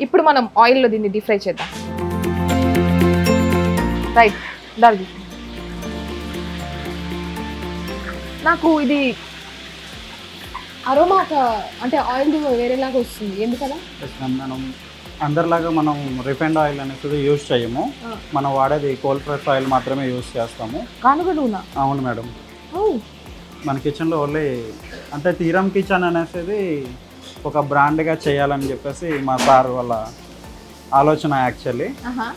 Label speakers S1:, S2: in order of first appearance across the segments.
S1: ఇప్పుడు మనం ఆయిల్లో దీన్ని డీప్ ఫ్రై చేద్దాం. రైట్ దాడి నాకు ఇది అరోమా ఒక అంటే ఆయిల్ వేరేలాగా వస్తుంది. ఎందుకలా.
S2: మనం అందరిలాగా మనం రిఫైండ్ ఆయిల్ అనేది యూజ్ చేయము. మనం వాడేది కోల్డ్ ప్రెస్ ఆయిల్ మాత్రమే యూజ్ చేస్తాము.
S1: నూనె?
S2: అవును మేడం.
S1: ఓ,
S2: మన కిచెన్లో ఓన్లీ అంటే తీరం కిచెన్ అనేసి ఒక బ్రాండ్గా చేయాలని చెప్పేసి మా సార్ వాళ్ళ ఆలోచన యాక్చువల్లీ.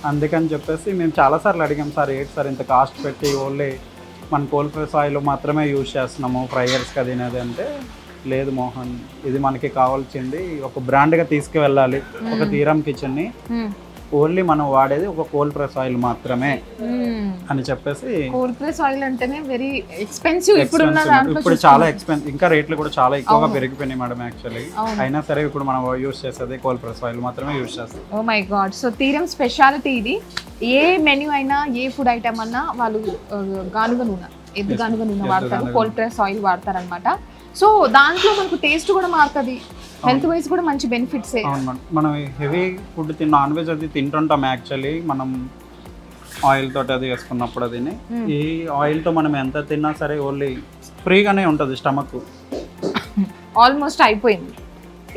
S2: అందుకని చెప్పేసి మేము చాలాసార్లు అడిగాం సార్ ఏంటి సార్ ఇంత కాస్ట్ పెట్టి ఓన్లీ మన కోల్డ్ ప్రెస్ ఆయిల్ మాత్రమే యూజ్ చేస్తున్నాము ఫ్రైయర్స్కి అది అనేది అంటే లేదు మోహన్ ఇది మనకి కావాల్సింది ఒక బ్రాండ్గా తీసుకువెళ్ళాలి ఒక తీరం కిచెన్ని. ఓన్లీ మనం వాడేది ఒక కోల్డ్ ప్రెస్ ఆయిల్ మాత్రమే. అని చెప్పేసి
S1: కోల్డ్ ప్రెస్ ఆయిల్ అంటేనే వెరీ ఎక్స్పెన్సివ్
S2: expensive.
S1: దాంట్లో
S2: ఇప్పుడు చాలా ఎక్స్పెన్స్ ఇంకా రేట్లు కూడా చాలా ఎక్కువగా. పెరిగిపోయినాయి మేడం యాక్చువల్లీ. అయినా సరే ఇప్పుడు మనం యూస్ చేసేది కోల్డ్ ప్రెస్ ఆయిల్ మాత్రమే యూస్ చేస్తాం.
S1: ఓ మై గాడ్ సో తీరం స్పెషాలిటీ ఇది. ఏ మెన్యూ అయినా ఏ ఫుడ్ ఐటమ్ అన్నా వాళ్ళు గానుగ నూనె ఎద్దు గానుగ నూనె వాడతారు కోల్డ్ ప్రెస్ ఆయిల్ వాడతారనమాట సో దాంట్లో మనకు టేస్ట్ కూడా మారుతుంది. హెల్త్ వైజ్ కూడా మంచి బెనిఫిట్స్
S2: మనం హెవీ ఫుడ్ తిన్న నాన్ వెజ్ అది తింటుంటాం యాక్చువల్లీ మనం ఆయిల్ తోటి అది వేసుకున్నప్పుడు అది
S1: Hmm.
S2: ఈ ఆయిల్తో మనం ఎంత తిన్నా సరే ఓన్లీ ఫ్రీగానే ఉంటుంది స్టమక్.
S1: ఆల్మోస్ట్ అయిపోయింది.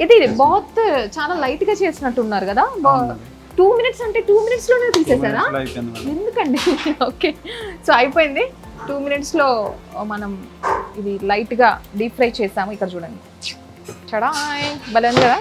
S1: ఇది బాత్ చాలా లైట్గా చేసినట్టు ఉన్నారు కదా టూ మినిట్స్ అంటే టూ మినిట్స్లోనే తీసేసారా? ఎందుకండి? ఓకే. సో అయిపోయింది. టూ మినిట్స్లో మనం ఇది లైట్గా డీప్ ఫ్రై చేసాము. ఇక్కడ చూడండి. భలే ఉంది కదా?